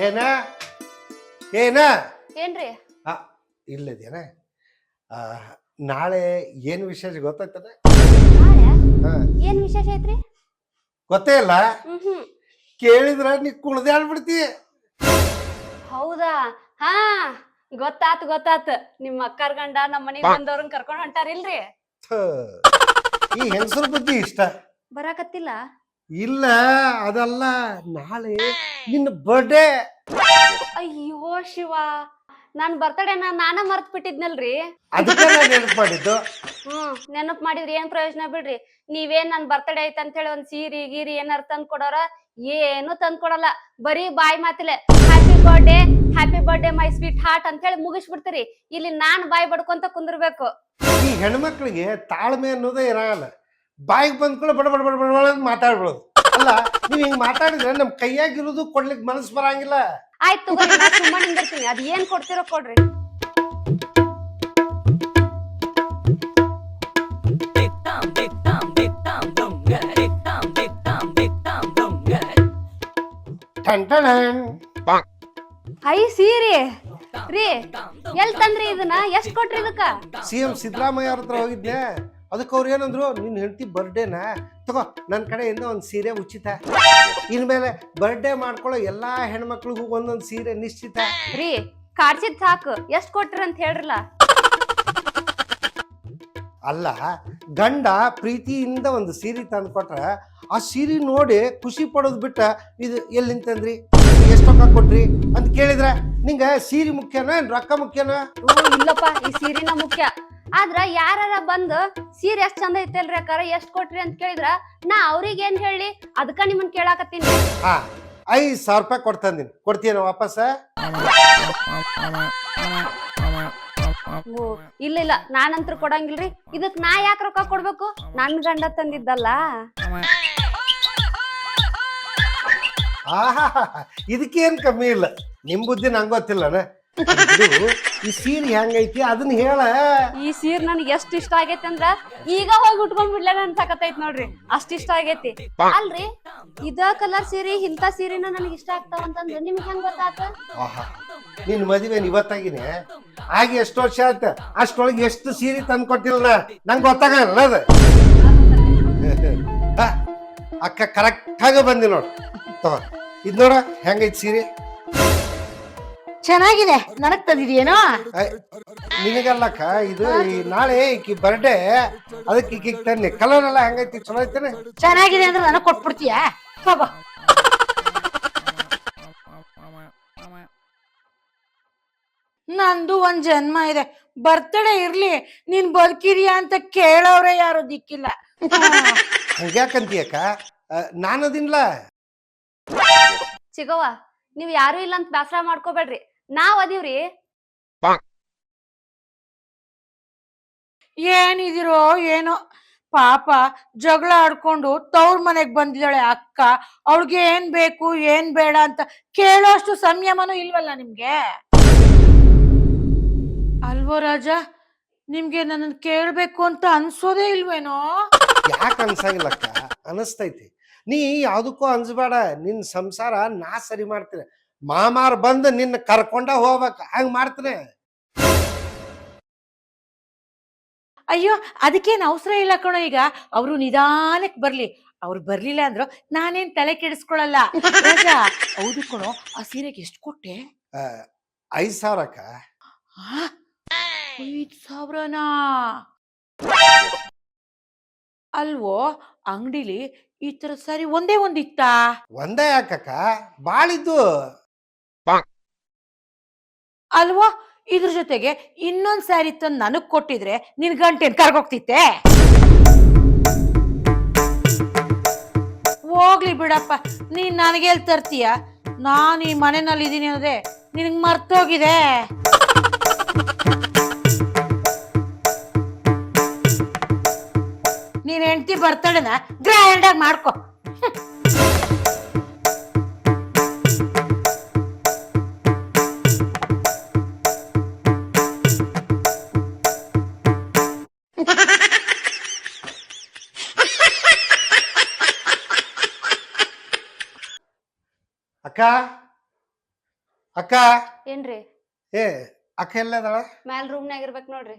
ಏನ? ಏನ? ಏನ್ರಿ? ಆ, ಇಲ್ಲದೇನ. ಆ, ನಾಳೆ ಏನು ವಿಶೇಷ ಗೊತ್ತಾಗ್ತದೆ ನಾಳೆ? ಹಾ. ಏನ್ ವಿಶೇಷ ಐತ್ರಿ? ಗೊತ್ತೇ ಇಲ್ಲ? ಕೇಳಿದ್ರ ನೀ ಕುಳ್ದಾಡ್ಬಿಡ್ತಿ ಹೌದಾ? ಹಾ ಗೊತ್ತಾತ್ ಗೊತ್ತಾತ್. ನಿಮ್ ಅಕ್ಕರ್ ಗಂಡ ನಮ್ಮ ಮನೆ ಬಂದವ್ರನ್ ಕರ್ಕೊಂಡ್ ಹೊಂಟಾರಿಲ್ರಿ ಥು. ಈ ಹೆಂಗಸರ ಬುದ್ಧಿ ಇಷ್ಟ? ಬರಾಕತ್ತಿಲ್ಲ? ಇಲ್ಲ ಅದಲ್ಲ. ನಾಳೆ ನಿನ್ನ ಬರ್ಡೇ ಅಯ್ಯೋ ಶಿವ ನಾನ್ ಬರ್ತಡೇನ ನಾನ ಮರ್ತ್ ಬಿಟ್ಟಿದ್ನಲ್ರಿ ಅದಕ್ಕೆ ನಾನು ನೆನಪು ಮಾಡಿದ್ದು ಹ್ಮ್ ನೆನಪ್ ಮಾಡಿದ್ರೆ ಏನ್ ಪ್ರಯೋಜನ ಬಿಡ್ರಿ? ನೀವೇನ್ ನನ್ ಬರ್ತಡೇ ಐತ್ ಅಂತ ಹೇಳಿ ಒಂದ್ ಸೀರಿ ಗೀರಿ ಏನಾರ ತಂದ್ ಕೊಡೋರ? ಏನು ತಂದ್ ಕೊಡಲ್ಲ. ಬರೀ ಬಾಯಿ ಮಾತಿಲೆ happy birthday happy birthday my sweetheart ಅಂತ ಹೇಳಿ ಮುಗಿಸ್ಬಿಡ್ತೀರಿ. ಇಲ್ಲಿ ನಾನ್ ಬಾಯಿ ಬಡ್ಕೊಂತ ಕುಂದಿರ್ಬೇಕು. ಈ ಹೆಣ್ಮಕ್ಳಿಗೆ ತಾಳ್ಮೆ ಅನ್ನೋದೇ ಇರಲ್ಲ ಬಾಯಿಗೆ ಬಂದ್ಕೊಳ್ಳೋ ಬಡ ಬಡ ಬಡ ಬಡ ಬಡ ಅಂತ ಮಾತಾಡ್ಬಿಡೋದು. ಅಲ್ಲ ನೀವ್ ಹಿಂಗ್ ಮಾತಾಡಿದ್ರೆ ನಮ್ ಕೈಯಾಗಿರೋದು ಕೊಡ್ಲಿಕ್ಕೆ ಮನಸ್ಸು ಬರಂಗಿಲ್ಲ. ಆಯ್ತು ತಗೋರಿ ನಾ ಸುಮ್ಮನೆ ನಿಂದಿರ್ತೀನಿ ಅದ್ ಏನ್ ಕೊಡ್ತಿರೋ ಕೊಡ್ರಿ. ಐ ಸೀರಿ. ರೀ ಎಲ್ ತಂದ್ರಿ ಇದನ್ನ? ಎಷ್ಟ್ ಕೊಟ್ರಿ ಇದಕ್ಕ? ಸಿ ಎಂ ಸಿದ್ದರಾಮಯ್ಯ ಅವ್ರ ಹತ್ರ ಹೋಗಿದ್ದೆ ಅದಕ್ಕೆ ಅವ್ರು ಏನಂದ್ರು ನಿನ್ನ ಹೆಂಡತಿ ಬರ್ಡೇನ ತಗೋ ನನ್ನ ಕಡೆಯಿಂದ ಒಂದು ಸೀರೆ ಉಚಿತ. ಇನ್ಮೇಲೆ ಬರ್ಡೇ ಮಾಡ್ಕೊಳ್ಳೋ ಎಲ್ಲಾ ಹೆಣ್ಮಕ್ಳಿಗೂ ಒಂದೊಂದು ಸೀರೆ ನಿಶ್ಚಿತ. ರೀ ಕಾಡ್ಸಿದ್ ಸಾಕು. ಎಷ್ಟ್ ಕೊಟ್ರಿ ಅಂತ ಹೇಳ್ರಲ್ಲ? ಅಲ್ಲ ಗಂಡ ಪ್ರೀತಿಯಿಂದ ಒಂದು ಸೀರೆ ತಂದು ಕೊಟ್ರ ಆ ಸೀರೆ ನೋಡಿ ಖುಷಿ ಪಡೋದು ಬಿಟ್ಟ ಇದು ಎಲ್ಲಿ ನಿಂತಂದ್ರಿ? ಎಷ್ಟು ರೊಕ್ಕ ಕೊಟ್ರಿ? ಅಂತ ಕೇಳಿದ್ರೆ ನಿಂಗೆ ಸೀರೆ ಮುಖ್ಯನಾ ಏನ್ ರೊಕ್ಕ ಮುಖ್ಯನಾ? ಓ ಇಲ್ಲಪ್ಪ ಈ ಸೀರೆನ ಮುಖ್ಯ. ಆದ್ರ ಯಾರಾರ ಬಂದು ಸೀರೆ ಎಷ್ಟ್ ಚಂದ ಐತಲ್ರಿ ಅಕ್ಕಾರ ಎಷ್ಟ್ ಕೊಟ್ರಿ ಅಂತ ಕೇಳಿದ್ರ ನಾ ಅವ್ರಿಗೆ ಏನ್ ಹೇಳಿ ಅದಕ್ಕ ನಿಮ್ಮನ್ ಕೇಳಾಕತ್ತೀನಿ. ಹಾ ಐದು ಸಾವಿರ ರೂಪಾಯಿ ಕೊಡ್ತಂದಿನಿ ಕೊಡ್ತೀನ ವಾಪಸ್? ಓ ಇಲ್ಲ ಇಲ್ಲ ನಾನಂತ್ರ ಕೊಡಂಗಿಲ್ರಿ. ಇದಕ್ ನಾ ಯಾಕ ರೊಕ್ಕ ಕೊಡ್ಬೇಕು? ನನ್ ಗಂಡ ತಂದಿದ್ದಲ್ಲ. ಆಹಾ ಇದಕ್ಕೇನ್ ಕಮ್ಮಿ ಇಲ್ಲ. ನಿಮ್ ಬುದ್ಧಿ ನಂಗ್ ಗೊತ್ತಿಲ್ಲನ ಇದು, ಈ ಸೀರೆ ಹೆಂಗೈತಿ ಅದನ್ನ ಹೇಳ. ಈ ಸೀರ್ ನನಗೆ ಎಷ್ಟ್ ಇಷ್ಟ ಆಗೈತಿ ಅಂದ್ರ ಈಗ ಹೋಗಿ ಉಟ್ಕೊಂಡ್ ಬಿಡ್ಲೇನ ಅನ್ಸಾಕತ್ತೈತ್ ನೋಡ್ರಿ. ಅಷ್ಟ್ ಇಷ್ಟ ಆಗೈತಿ. ಅಲ್ರಿ ಇದ ಕಲರ್ ಸೀರೆ ಇಂತ ಸೀರೆನ ನನಗೆ ಇಷ್ಟ ಆಗ್ತಾವ ಅಂತಂದ್ರೆ ನಿಮ್ಗೆ ಹೆಂಗ್ ಗೊತ್ತಾತ? ಆಹಾ ನಿನ್ ಮದುವೆ ಇವತ್ತಾಗಿನೇ? ಆಗಿ ಎಷ್ಟು ವರ್ಷ ಆಯ್ತ? ಅಷ್ಟೊಳಗೆ ಎಷ್ಟು ಸೀರೆ ತಂದು ಕೊಟ್ಟಿಲ್ಲ ನಂಗೆ ಗೊತ್ತಾಗಲ್ಲ ಅದು. ಅಕ್ಕ ಕರೆಕ್ಟ್ ಆಗಿ ಬಂದಿ ನೋಡು. ತಗೋ ಇದ್ ನೋಡ ಹೆಂಗೈತಿ ಸೀರೆ? ಚೆನ್ನಾಗಿದೆ. ನನಗ್ ತಂದಿದ್ಯೇನೋ? ನಿನಗಲ್ಲಕ್ಕ ಇದು ಈ ನಾಳೆ ಈಕಿ ಬರ್ಡೇ ಅದಕ್ಕೆ ಈಕಿಗೆ ತನ್ನಿ ಕಲರ್ ಎಲ್ಲ ಹೆಂಗೈತಿ? ಚಲೋ ಐತೇನೆ? ಚೆನ್ನಾಗಿದೆ ಅಂದ್ರೆ ನನಗ್ ಕೊಟ್ಬಿಡ್ತೀಯ? ತಗೋ ನಂದು ಒಂದ್ ಜನ್ಮ ಇದೆ. ಬರ್ತಡೆ ಇರ್ಲಿ ನೀನ್ ಬದುಕಿದ್ಯಾ ಅಂತ ಕೇಳೋರೆ ಯಾರು ದಿಕ್ಕಿಲ್ಲ. ಹಂಗ್ಯಾಕಂತೀಯಕ್ಕ? ನಾನದಿನ್ಲ? ಚಿಗವ್ವ ನೀವ್ ಯಾರು ಇಲ್ಲ ಅಂತ ಬ್ಯಾಸರ ಮಾಡ್ಕೋಬೇಡ್ರಿ. ನಾವ್ ಅದೀವ್ರಿ. ಏನಿದಿರೋ ಏನೋ. ಪಾಪ ಜಗಳ ಆಡ್ಕೊಂಡು ತವ್ರ ಮನೆಗ್ ಬಂದಿದ್ದಾಳೆ ಅಕ್ಕ. ಅವಳಿಗೆ ಏನ್ ಬೇಕು ಏನ್ ಬೇಡ ಅಂತ ಕೇಳೋಷ್ಟು ಸಂಯಮನೂ ಇಲ್ವಲ್ಲ ನಿಮ್ಗೆ? ಅಲ್ವೋ ರಾಜ ನಿಮ್ಗೆ ನನ್ನ ಕೇಳ್ಬೇಕು ಅಂತ ಅನ್ಸೋದೇ ಇಲ್ವೇನೋ? ಯಾಕೆ ಅನ್ಸಂಗಿಲ್ಲಕ್ಕ? ಅನಸ್ತೈತಿ. ನೀ ಯಾವುದಕ್ಕೂ ಅನ್ಸ್ಬೇಡ ನಿನ್ ಸಂಸಾರ ನಾ ಸರಿ ಮಾಡ್ತೀನಿ. ಮಾಮಾರ್ ಬಂದು ನಿನ್ನ ಕರ್ಕೊಂಡ ಹೋಗ್ಬೇಕ ಹಂಗ್ ಮಾಡ್ತೀನಿ. ಅಯ್ಯೋ ಅದಕ್ಕೇನ್ ಅವಸರ ಇಲ್ಲ ಕಣೋ ಈಗ. ಅವರು ನಿಧಾನಕ್ ಬರ್ಲಿ. ಅವ್ರು ಬರ್ಲಿಲ್ಲ ಅಂದ್ರು ನಾನೇನ್ ತಲೆ ಕೆಡಿಸ್ಕೊಳಲ್ಲ. ರಾಜ ಹೌದು ಕಣೋ ಆ ಸೀರೆಗೆ ಎಷ್ಟು ಕೊಟ್ಟೆ? ಐದ್ ಸಾವಿರಕ್ಕ. ಆ? ಐದ್ ಸಾವಿರನಾ? ಅಲ್ವೋ? ಅಂಗಡಿಲಿ ಈ ತರ ಸಾರಿ ಒಂದೇ ಒಂದಿತ್ತಾ? ಒಂದೇ ಯಾಕಕ್ಕ ಬಾಳಿದ್ದು? ಅಲ್ವೋ? ಇದ್ರ ಜೊತೆಗೆ ಇನ್ನೊಂದ್ ಸ್ಯಾರಿ ತಂದು ನನಗ್ ಕೊಟ್ಟಿದ್ರೆ ನಿನ್ ಗಂಟೆನ್ ಕರ್ಗೋಗ್ತಿತ್ತೆ? ಹೋಗ್ಲಿ ಬಿಡಪ್ಪ. ನೀನ್ ನನಗೆ ತರ್ತೀಯ ನಾನು ಈ ಮನೆಯಲ್ಲಿ ಇದೀನಿ ಅನ್ನೋದೇ ನಿನಗೆ ಮರ್ತೋಗಿದೆ. ಹೆಂಡತಿ ಬರ್ತಾಳನ ಗ್ರ್ಯಾಂಡ್ ಆಗಿ ಮಾಡ್ಕೊ. ಅಕ್ಕ? ಅಕ್ಕ? ಏನ್ರಿ? ಏ ಅಕ್ಕ ಎಲ್ಲದಾಳ ಮ್ಯಾಲ್ ರೂಮ್ನಾಗ ಇರ್ಬೇಕ್ ನೋಡ್ರಿ.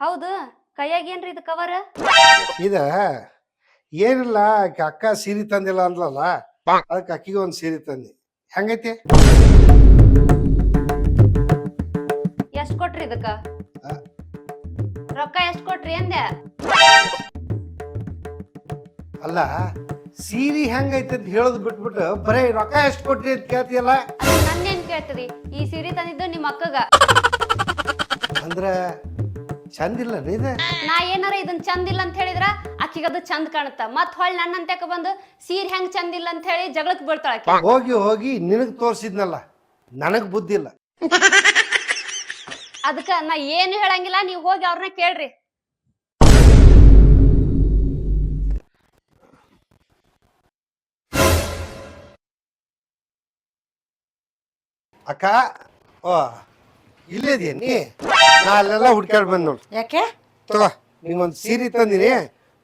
ಹೌದು. ಕೈಯಾಗ ಏನ್ರಿ ಇದು ಕವರ್ ಇದ ಏನಿಲ್ಲ ಆಕಿ ಅಕ್ಕ ಸೀರೆ ತಂದಿಲ್ಲ ಅಂದ್ಲಲ್ಲ ಅದಕ್ಕೆ ಅಕ್ಕಿಗೆ ಒಂದು ಸೀರೆ ತಂದಿ. ಹೆಂಗೈತಿ? ಎಷ್ಟ್ ಕೊಟ್ರಿ ಇದಕ್ಕ? ಆ. ರೊಕ್ಕ ಎಷ್ಟ್ ಕೊಟ್ರಿ ಅಂದೆ? ಅಲ್ಲ ಸೀರೆ ಹೆಂಗೈತಿ ಅಂತ ಹೇಳೋದು ಬಿಟ್ಬಿಟ್ಟು ಬರೇ ರೊಕ್ಕ ಎಷ್ಟು ಕೊಟ್ರಿ ಅಂತ ಕೇಳ್ತೀಯಲ್ಲ? ಅದು ನನ್ನೇನ್ ಕೇಳ್ತದಿ ಈ ಸೀರೆ ತಂದಿದ್ದು ನಿಮ್ಮ ಅಕ್ಕಗ. ಅಂದ್ರ ಚಂದಿಲ್ಲ ಇದು? ನಾ ಏನಾರ ಇದನ್ ಚಂದ ಇಲ್ಲ ಅಂತ ಹೇಳಿದ್ರ ಆಕಿಗೆ ಅದು ಚಂದ ಕಾಣುತ್ತ. ಮತ್ ಹೊಳ್ ನನ್ನಂತ್ಯಾಕ ಬಂದು ಸೀರೆ ಹೆಂಗ್ ಚಂದ ಇಲ್ಲ ಅಂತ ಹೇಳಿ ಜಗಳಕ್ ಬೀಳ್ತಾಳ ಆಕಿ. ಹೋಗಿ ಹೋಗಿ ನಿನಗ್ ತೋರ್ಸಿದ್ನಲ್ಲ ನನಗ್ ಬುದ್ಧಿ ಇಲ್ಲ. ಅದಕ್ಕ ನಾ ಏನು ಹೇಳಂಗಿಲ್ಲ ನೀವ್ ಹೋಗಿ ಅವ್ರನ್ನ ಕೇಳ್ರಿ. ಅಕ್ಕ ಓ. ಇಲ್ಲಿದೀಯ ನಾ ಅಲ್ಲೆಲ್ಲ ಹುಡ್ಕ್ಯಾಡ್ ಬಂದ್ ನೋಡು. ಯಾಕೆ? ತಗೋ ನಿಂಗೊಂದು ಸೀರೆ ತಂದಿನಿ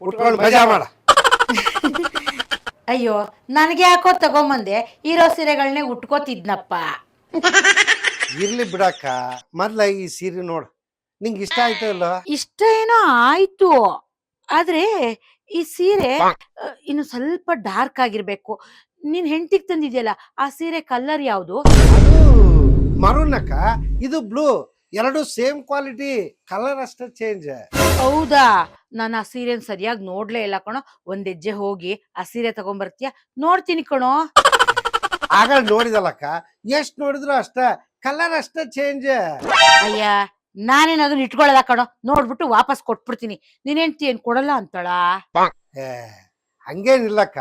ಉಟ್ಕೊಂಡು ಮಜಾ ಮಾಡ. ಅಯ್ಯೋ ನನಗೆ ಯಾಕೋ ತಗೊಂಬಂದೆ? ಇರೋ ಸೀರೆಗಳನ್ನೇ ಉಟ್ಕೋತಿದ್ನಪ್ಪ. ಇರ್ಲಿ ಬಿಡಕ್ಕ ಮೊದ್ಲ ಈ ಸೀರೆ ನೋಡು. ನಿಂಗೆ ಇಷ್ಟ ಆಯ್ತು ಅಲ್ಲ ಇಷ್ಟ ಏನೋ ಆಯ್ತು. ಆದ್ರೆ ಈ ಸೀರೆ ಅ, ಇನ್ನು ಸ್ವಲ್ಪ ಡಾರ್ಕ್ ಆಗಿರ್ಬೇಕು. ನೀನ್ ಹೆಂಡತಿಗ್ ತಂದಿದ್ಯಲ್ಲ ಆ ಸೀರೆ ಕಲರ್ ಯಾವ್ದು? ಅದು ಮರೂನ್ ಅಕ್ಕ ಇದು ಬ್ಲೂ ಎರಡು ಸೇಮ್ ಕ್ವಾಲಿಟಿ ಕಲರ್ ಅಷ್ಟೇ ಚೇಂಜ್ ಹೌದಾ? ನಾನು ಆ ಸೀರೆನ್ ಸರಿಯಾಗಿ ನೋಡ್ಲೇ ಇಲ್ಲ ಕಣೋ. ಒಂದ್ ಹೆಜ್ಜೆ ಹೋಗಿ ಆ ಸೀರೆ ತಗೊಂಡ್ಬರ್ತೀಯ ನೋಡ್ತೀನಿ ಕಣೋ. ಆಗ ನೋಡಿದಲ್ಲಕ್ಕ ಎಷ್ಟ್ ನೋಡಿದ್ರು ಅಷ್ಟ ಕಲರ್ ಅಷ್ಟೇ ಚೇಂಜ್ ಅಯ್ಯ ನಾನೇನ್ ಅದನ್ನ ಇಟ್ಕೊಳ್ಳಲ್ಲ ಕಣೋ. ನೋಡ್ಬಿಟ್ಟು ವಾಪಸ್ ಕೊಟ್ಬಿಡ್ತೀನಿ. ನೀನ್ ಹೆಂಡ್ತಿ ಏನ್ ಕೊಡಲ್ಲ ಅಂತಳ? ಹಂಗೇನಿಲ್ಲಕ್ಕ.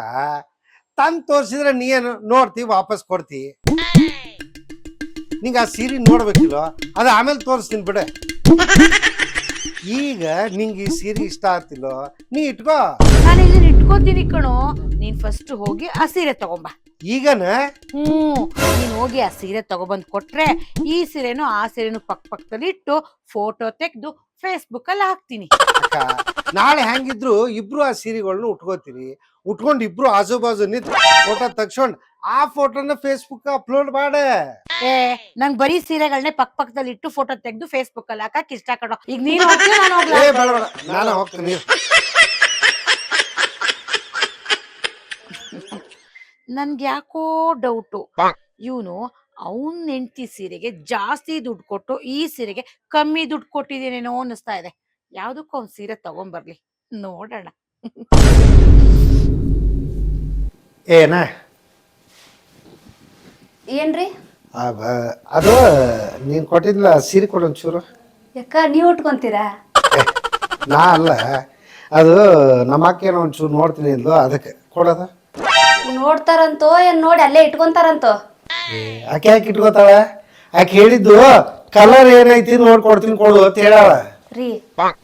ತಂದ್ ತೋರ್ಸಿದ್ರೆ ನೀ ಏನು ನೋಡ್ತಿ ವಾಪಸ್ ಕೊಡ್ತಿ. ನಿಂಗ ಆ ಸೀರೆ ನೋಡ್ಬೇಕಿಲ್ಲ ಅದು ಆಮೇಲೆ ತೋರಿಸ್ತೀನಿ ಬಿಡೆ. ಈಗ ನಿಂಗೆ ಈ ಸೀರೆ ಇಷ್ಟ ಆಗ್ತಿಲ್ಲೋ ನೀ ಇಟ್ಕೋ. ನಾನು ಇಲ್ಲಿ ಇಟ್ಕೋತೀನಿ ಕಣೋ. ನೀನ್ ಫಸ್ಟ್ ಹೋಗಿ ಆ ಸೀರೆ ತಗೊಂಬ. ಈಗನ? ಹ್ಮ್. ನೀನ್ ಹೋಗಿ ಆ ಸೀರೆ ತಗೊಬಂದ್ ಕೊಟ್ರೆ ಈ ಸೀರೆನು ಆ ಸೀರೆನು ಪಕ್ ಪಕ್ಕದಲ್ಲಿ ಇಟ್ಟು ಫೋಟೋ ತೆಗೆದು ಫೇಸ್ಬುಕ್ ಅಲ್ಲಿ ಹಾಕ್ತೀನಿ. ಅಕ್ಕ ನಾಳೆ ಹೆಂಗಿದ್ರು ಇಬ್ರು ಆ ಸೀರೆಗಳನ್ನ ಉಟ್ಕೋತೀರಿ. ಉಟ್ಕೊಂಡು ಇಬ್ರು ಆಜು ಬಾಜು ನಿಂತ ಫೋಟೋ ತಕ್ಷಣ ಆ ಫೋಟೋನ ಫೇಸ್ಬುಕ್ ಅಪ್ಲೋಡ್ ಮಾಡ. ಏ ನಂಗ್ ಬರೀ ಸೀರೆಗಳನ್ನೇ ಪಕ್ ಪಕ್ಕದಲ್ಲಿ ಇಟ್ಟು ಫೋಟೋ ತೆಗೆದು ಫೇಸ್ಬುಕ್ ಅಲ್ಲಿ ಹಾಕಕ್ ಇಷ್ಟ ಕಡೋ ಈಗ ನೀನು ಹೋಗ್ತೀಯ ನಾನು ಹೋಗ್ಲಾ? ಏ ಬೇಡ ಬೇಡ. ನಾನು ಹೋಗ್ತೀನಿ ನನ್ಗೆ ಯಾಕೋ ಡೌಟು ಇವನು ಅವನ್ ಹೆಂಡತಿ ಸೀರೆಗೆ ಜಾಸ್ತಿ ದುಡ್ಡು ಕೊಟ್ಟು ಈ ಸೀರೆಗೆ ಕಮ್ಮಿ ದುಡ್ಡು ಕೊಟ್ಟಿದ್ದೀನೇನೋ ಅನ್ನಿಸ್ತಾ ಇದೆ. ಯಾವ್ದಕ್ಕೂ ಅವ್ನ್ ಸೀರೆ ತಗೊಂಬರ್ಲಿ. ನೋಡೋಣ. ಏನ? ಏನ್ರಿ? ಆ ಬ- ಅದು ನೀನ್ ಕೊಟ್ಟಿದ್ಲ ಸೀರೆ ಕೊಡೊಂಚೂರು ಯಾಕ ನೀವು ಉಟ್ಕೊಂತೀರಾ? ನಾ ಅಲ್ಲ. ಅದು ನಮ್ಮ ಅಕ್ಕೇನೋ ಒಂಚೂರು ನೋಡ್ತೀನಿ ಅದಕ್ಕೆ. ಕೊಡೋದ? ನೋಡ್ತಾರಂತೋ ಏನ್ ನೋಡಿ ಅಲ್ಲೇ ಇಟ್ಕೊಂತಾರಂತೋ? ಆಕೆ ಯಾಕೆ ಇಟ್ಕೊತಾಳ? ಆಕೆ ಹೇಳಿದ್ದು ಕಲರ್ ಏನೈತಿ ನೋಡ್ಕೊಡ್ತೀನಿ ಕೊಡು ಅಂತ ಹೇಳಾಳ. ರೀ.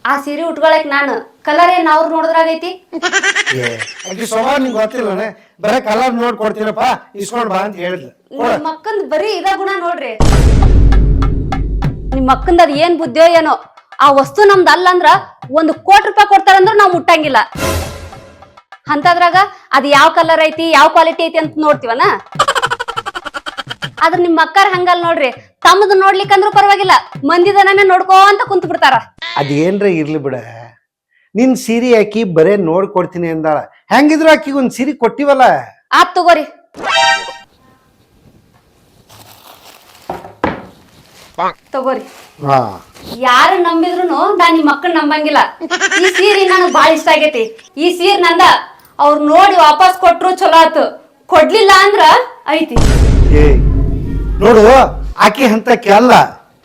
ಆ ಸೀರೆ ಉಟ್ಕೊಳಕ್ ನಾನು. ಕಲರ್ ಏನ್ ಅವ್ರು ನೋಡಿದ್ರಾಗೈತಿ ಏ, ಆಕೆ ಸ್ವಭಾವ ನಿಂಗೆ ಗೊತ್ತಿಲ್ಲನೆ. ಬರೇ ಕಲರ್ ನೋಡ್ಕೊಡ್ತೀನಪ್ಪ ಇಸ್ಕೊಂಡ್ ಬಾ ಅಂತ ಹೇಳಿದ್ಲು. ಕೊಡ. ನಿಮ್ ಅಕ್ಕಂದ್ ಬರೀ ಇದ ಗುಣ ನೋಡ್ರಿ. ನಿಮ್ ಅಕ್ಕಂದ್ ಅದ್ ಏನ್ ಬುದ್ಧಿಯೋ ಏನೋ. ಆ ವಸ್ತು ನಮ್ದು ಅಲ್ಲ ಅಂದ್ರ ಒಂದು ಕೋಟಿ ರೂಪಾಯಿ ಕೊಡ್ತಾರಂದ್ರ ನಾವ್ ಮುಟ್ಟಂಗಿಲ್ಲ. ಅಂತದ್ರಾಗ ಅದ್ ಯಾವ ಕಲರ್ ಐತಿ ಯಾವ ಕ್ವಾಲಿಟಿ ಐತಿ ಅಂತ ನೋಡ್ತೀವನ? ಆದ್ರ ನಿಮ್ ಅಕ್ಕಾರ ಹಂಗಲ್ ನೋಡ್ರಿ. ತಮ್ಮದು ನೋಡ್ಲಿಕ್ಕಂದ್ರೂ ಪರವಾಗಿಲ್ಲ. ನೋಡ್ಕೋ ಅಂತ ಕುಂತ್ ಬಿಡ್ತಾರ ಅದೇನ್ರ ಇರ್ಲಿ ಬಿಡ. ನಿನ್ ಸೀರೆ ಹಾಕಿ ಬರೇ ನೋಡ್ಕೊಡ್ತೀನಿ ಅಂದಾಳ. ಹೆಂಗಿದ್ರು ಆಕಿಗೆ ಒಂದ್ ಸೀರೆ ಕೊಟ್ಟಿವಲ್ಲ? ಆತ್ ತಗೋರಿ. ತಗೋರಿ. ಹಾ. ಯಾರು ನಂಬಿದ್ರು ನಾ ನಿಮ್ ಮಕ್ಕಳು ನಂಬಂಗಿಲ್ಲ. ಈ ಸೀರೆ ನನಗೆ ಬಹಳ ಇಷ್ಟ ಆಗೈತಿ. ಈ ಸೀರೆ ನಂದ ಅವ್ರು ನೋಡಿ ವಾಪಸ್ ಕೊಟ್ರು ಚಲೋ ಆತು. ಕೊಡ್ಲಿಲ್ಲ ಅಂದ್ರ ಐತಿ. ಏ ನೋಡು ಆಕಿ ಹಂತಕ್ಕೆ ಅಲ್ಲ.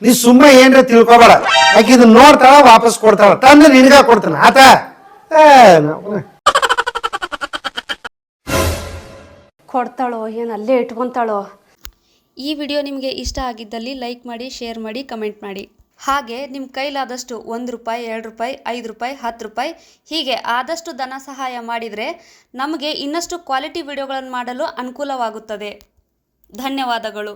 ನೀ ಸುಮ್ಮನೆ ಏನ್ರ ತಿಳ್ಕೊಬೇಡ. ಆಕಿ ಇದನ್ನ ನೋಡ್ತಾಳ, ವಾಪಸ್ ಕೊಡ್ತಾಳ ತಂದ್ರೆ ನಿನಗ ಕೊಡ್ತಾನ. ಆತ ಕೊಡ್ತಾಳೋ, ಏನ್ ಅಲ್ಲೇ ಇಟ್ಕೊಂತಾಳೋ? ಈ ವಿಡಿಯೋ ನಿಮಗೆ ಇಷ್ಟ ಆಗಿದ್ದಲ್ಲಿ ಲೈಕ್ ಮಾಡಿ, ಶೇರ್ ಮಾಡಿ, ಕಮೆಂಟ್ ಮಾಡಿ. ಹಾಗೆ ನಿಮ್ಮ ಕೈಲಾದಷ್ಟು ಒಂದು ರೂಪಾಯಿ, ಎರಡು ರೂಪಾಯಿ, ಐದು ರೂಪಾಯಿ, ಹತ್ತು ರೂಪಾಯಿ, ಹೀಗೆ ಆದಷ್ಟು ಧನ ಸಹಾಯ ಮಾಡಿದರೆ ನಮಗೆ ಇನ್ನಷ್ಟು ಕ್ವಾಲಿಟಿ ವಿಡಿಯೋಗಳನ್ನು ಮಾಡಲು ಅನುಕೂಲವಾಗುತ್ತದೆ. ಧನ್ಯವಾದಗಳು.